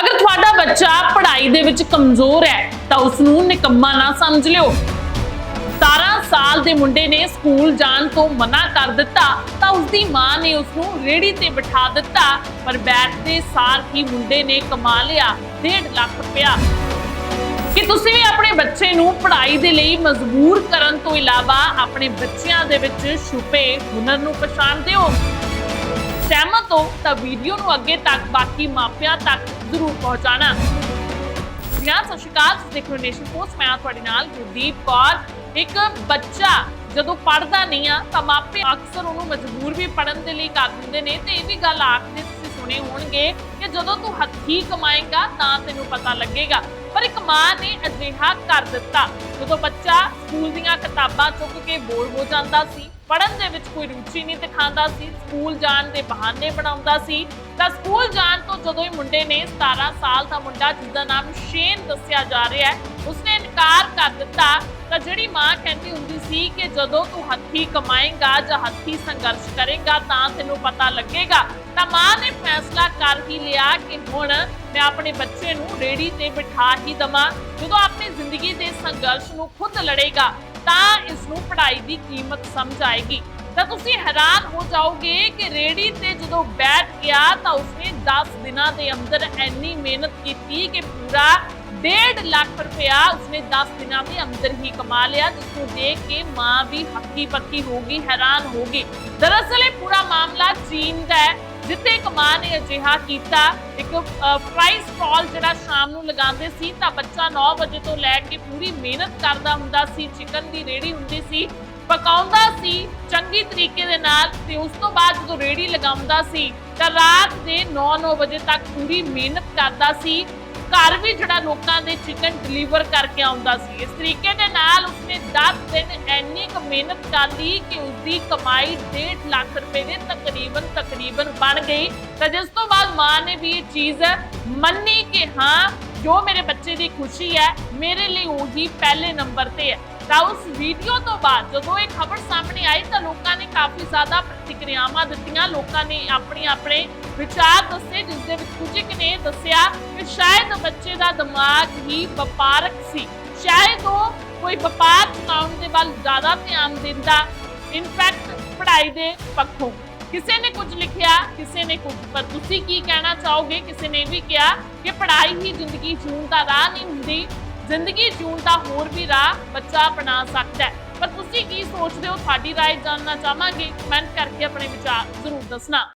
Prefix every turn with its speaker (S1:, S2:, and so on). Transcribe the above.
S1: ਅਗਰ ਤੁਹਾਡਾ ਬੱਚਾ ਪੜ੍ਹਾਈ ਦੇ ਵਿੱਚ ਕਮਜ਼ੋਰ ਹੈ, ਤਾਂ ਉਸ ਨੂੰ ਨਿਕੰਮਾ ਨਾ ਸਮਝ ਲਿਓ। 17 ਸਾਲ ਦੇ ਮੁੰਡੇ ਨੇ ਸਕੂਲ ਜਾਣ ਤੋਂ ਮਨਾ ਕਰ ਦਿੱਤਾ, ਤਾਂ ਉਸ ਮਾਂ ਨੇ ਉਸ ਨੂੰ ਰੇੜੀ ਤੇ ਬਿਠਾ ਦਿੱਤਾ, ਪਰ ਬੈਠਦੇ ਸਾਰ ਹੀ ਮੁੰਡੇ ਨੇ ਕਮਾ ਲਿਆ 1.5 ਲੱਖ ਰੁਪਇਆ। ਕਿ ਤੁਸੀਂ ਵੀ ਆਪਣੇ ਬੱਚੇ ਨੂੰ ਪੜ੍ਹਾਈ ਦੇ ਲਈ ਮਜਬੂਰ ਕਰਨ ਤੋਂ ਇਲਾਵਾ ਆਪਣੇ ਬੱਚਿਆਂ ਦੇ ਵਿੱਚ ਛੁਪੇ ਹੁਨਰ ਨੂੰ ਪਛਾਣਦੇ ਹੋ? ਸਹਿਮਤ ਹੋ ਤਾਂ ਵੀਡੀਓ ਨੂੰ ਅੱਗੇ ਤੱਕ, ਬਾਕੀ ਮਾਪਿਆਂ ਤੱਕ ਜ਼ਰੂਰ ਪਹੁੰਚਾਣਾ ਯਾਰ ਸਤਿ ਸ਼੍ਰੀ ਅਕਾਲ। ਤੁਸੀਂ ਨੇਸ਼ਨ ਪੋਸਟ। ਮੈਂ ਤੁਹਾਡੇ ਨਾਲ ਗੁਰਦੀਪ ਕੌਰ। ਇੱਕ ਬੱਚਾ ਜਦੋਂ ਪੜਦਾ ਨਹੀਂ ਆ, ਤਾਂ ਮਾਪੇ ਅਕਸਰ ਉਹਨੂੰ ਮਜਬੂਰ ਵੀ ਪੜਨ ਦੇ ਲਈ ਕਰ ਦਿੰਦੇ ਨੇ। ਤੇ ਇਹ ਵੀ ਗੱਲ ਆਖਦੇ ਤੁਸੀਂ ਸੁਣੇ ਹੋਣਗੇ ਕਿ ਜਦੋਂ ਤੂੰ ਹੱਥੀ ਕਮਾਏਗਾ, ਤਾਂ ਤੈਨੂੰ ਪਤਾ ਲੱਗੇਗਾ। ਪਰ ਇੱਕ ਮਾਂ ਨੇ ਅਜਿਹਾ ਕਰ ਦਿੱਤਾ। ਜਦੋਂ ਬੱਚਾ ਸਕੂਲ ਦੀਆਂ ਕਿਤਾਬਾਂ ਚੁੱਕ ਕੇ ਬੋਰ ਹੋ ਜਾਂਦਾ ਸੀ ਪੜਨ ਦੇ ਵਿੱਚ ਕੋਈ ਰੁਚੀ ਨਹੀਂ ਦਿਖਾਉਂਦਾ ਸੀ, ਸਕੂਲ ਜਾਣ ਦੇ ਬਹਾਨੇ ਬਣਾਉਂਦਾ ਸੀ। ਤਾਂ ਸਕੂਲ ਜਾਣ ਤੋਂ ਜਦੋਂ ਇਹ ਮੁੰਡੇ ਨੇ 17 ਸਾਲ ਦਾ ਮੁੰਡਾ ਜਿਸਦਾ ਨਾਮ ਸ਼ੇਨ ਦੱਸਿਆ ਜਾ ਰਿਹਾ ਹੈ, ਉਸਨੇ ਇਨਕਾਰ ਕਰ ਦਿੱਤਾ। ਤਾਂ ਜਿਹੜੀ ਮਾਂ ਕਹਿੰਦੀ ਹੁੰਦੀ ਸੀ ਕਿ ਜਦੋਂ ਤੂੰ ਹੱਥੀਂ ਕਮਾਏਗਾ ਜਾਂ ਹੱਥੀ ਸੰਘਰਸ਼ ਕਰੇਗਾ ਤਾਂ ਤੈਨੂੰ ਪਤਾ ਲੱਗੇਗਾ। ਤਾਂ ਮਾਂ ਨੇ ਫੈਸਲਾ ਕਰ ਹੀ ਲਿਆ ਕਿ ਹੁਣ ਮੈਂ ਆਪਣੇ ਬੱਚੇ ਨੂੰ ਰੇੜੀ ਤੇ ਬਿਠਾ ਹੀ ਦਵਾਂ। ਜਦੋਂ ਆਪਣੀ ਜ਼ਿੰਦਗੀ ਦੇ ਸੰਘਰਸ਼ ਨੂੰ ਖੁਦ ਲੜੇਗਾ ਤਾਂ ਇਸ ਨੂੰ ਪੜ੍ਹਾਈ ਦੀ ਕੀਮਤ ਸਮਝ ਆਏਗੀ। ਤਾਂ ਤੁਸੀਂ ਹੈਰਾਨ ਹੋ ਜਾਓਗੇ ਕਿ ਰੇੜੀ ਤੇ ਜਦੋਂ ਬੈਠ ਗਿਆ ਤਾਂ ਉਸਨੇ 10 ਦਿਨਾਂ ਦੇ ਅੰਦਰ ਇੰਨੀ ਮਿਹਨਤ ਕੀਤੀ ਕਿ ਪੂਰਾ 1.5 ਲੱਖ ਰੁਪਇਆ ਉਸਨੇ 10 ਦਿਨਾਂ ਦੇ ਅੰਦਰ ਹੀ ਕਮਾ ਲਿਆ, ਜਿਸ ਨੂੰ ਦੇਖ ਕੇ ਮਾਂ ਵੀ ਹੱਕੀ ਪੱਕੀ ਹੋ ਗਈ, ਹੈਰਾਨ ਹੋ ਗਈ। ਦਰਅਸਲ ਇਹ ਪੂਰਾ ਮਾਮਲਾ ਚੀਨ ਦਾ ਹੈ। ਜਿੱਤੇ ਇੱਕ ਨੇ ਅਜਿਹਾ ਕੀਤਾ ਇੱਕ ਫਰਾਈ ਸਟਾਲ ਜਿਹੜਾ ਸ਼ਾਮ ਨੂੰ ਲਗਾਉਂਦੇ ਸੀ ਤਾਂ ਬੱਚਾ 9 ਵਜੇ ਤੋਂ ਲੈ ਕੇ ਪੂਰੀ ਮਿਹਨਤ ਕਰਦਾ ਹੁੰਦਾ ਸੀ ਚਿਕਨ ਦੀ ਰੇੜੀ ਹੁੰਦੀ ਸੀ, ਪਕਾਉਂਦਾ ਸੀ ਚੰਗੀ ਤਰੀਕੇ ਦੇ ਨਾਲ ਤੇ ਉਸ ਤੋਂ ਬਾਅਦ ਜਦੋਂ ਰੇੜੀ ਲਗਾਉਂਦਾ ਸੀ ਤਾਂ ਰਾਤ ਦੇ 9-9 ਵਜੇ ਤੱਕ ਪੂਰੀ ਮਿਹਨਤ ਕਰਦਾ ਸੀ। ਘਰ ਵੀ ਜਿਹੜਾ ਲੋਕਾਂ ਦੇ ਚਿਕਨ ਡਿਲੀਵਰ ਕਰਕੇ ਆਉਂਦਾ ਸੀ, ਇਸ ਤਰੀਕੇ ਦੇ ਨਾਲ ਉਸਨੇ 10 ਦਿਨ ਇੰਨੀ ਕੁ ਮਿਹਨਤ ਕਰ ਲਈ ਕਿ ਉਸਦੀ ਕਮਾਈ 1.5 ਲੱਖ ਰੁਪਏ ਦੇ ਤਕਰੀਬਨ ਤਕਰੀਬਨ ਬਣ ਗਈ। ਤਾਂ ਜਿਸ ਤੋਂ ਬਾਅਦ ਮਾਂ ਨੇ ਵੀ ਇਹ ਚੀਜ਼ ਮੰਨੀ ਕਿ ਹਾਂ, ਜੋ ਮੇਰੇ ਬੱਚੇ ਦੀ ਖੁਸ਼ੀ ਹੈ, ਮੇਰੇ ਲਈ ਉਹੀ ਪਹਿਲੇ ਨੰਬਰ ਤੇ ਹੈ। ਤਾਂ ਉਸ ਵੀਡੀਓ ਤੋਂ ਬਾਅਦ ਜਦੋਂ ਇਹ ਖਬਰ ਸਾਹਮਣੇ ਆਈ ਤਾਂ ਲੋਕਾਂ ਨੇ ਕਾਫੀ ਜ਼ਿਆਦਾ ਪ੍ਰਤੀਕਿਰਿਆਵਾਂ ਦਿੱਤੀਆਂ। ਲੋਕਾਂ ਨੇ ਆਪਣੇ ਆਪਣੇ ਵਿਚਾਰ ਦੱਸੇ, ਜਿਸ ਦੇ ਵਿੱਚ ਸ਼ਾਇਦ ਬੱਚੇ ਦਾ ਦਿਮਾਗ ਹੀ ਵਪਾਰਕ ਸੀ ਸ਼ਾਇਦ ਉਹ ਕੋਈ ਵਪਾਰ ਚਲਾਉਣ ਦੇ ਵੱਲ ਜ਼ਿਆਦਾ ਧਿਆਨ ਦਿੰਦਾ ਇਨਫੈਕਟ ਪੜ੍ਹਾਈ ਦੇ ਪੱਖੋਂ ਕਿਸੇ ਨੇ ਕੁਝ ਲਿਖਿਆ ਕਿਸੇ ਨੇ ਕੁਝ ਪਰ ਤੁਸੀਂ ਕੀ ਕਹਿਣਾ ਚਾਹੋਗੇ ਕਿਸੇ ਨੇ ਵੀ ਕਿਹਾ ਕਿ ਪੜ੍ਹਾਈ ਹੀ ਜ਼ਿੰਦਗੀ ਜੂਣ ਦਾ ਰਾਹ ਨਹੀਂ ਹੁੰਦੀ ਜ਼ਿੰਦਗੀ ਜੂਣ ਦਾ ਹੋਰ ਵੀ ਰਾਹ ਬੱਚਾ ਅਪਣਾ ਸਕਦਾ ਹੈ ਪਰ ਤੁਸੀਂ ਕੀ ਸੋਚਦੇ ਹੋ ਤੁਹਾਡੀ رائے ਜਾਣਨਾ ਚਾਹਾਂਗੇ ਕਮੈਂਟ ਕਰਕੇ ਆਪਣੇ ਵਿਚਾਰ ਜ਼ਰੂਰ ਦੱਸਣਾ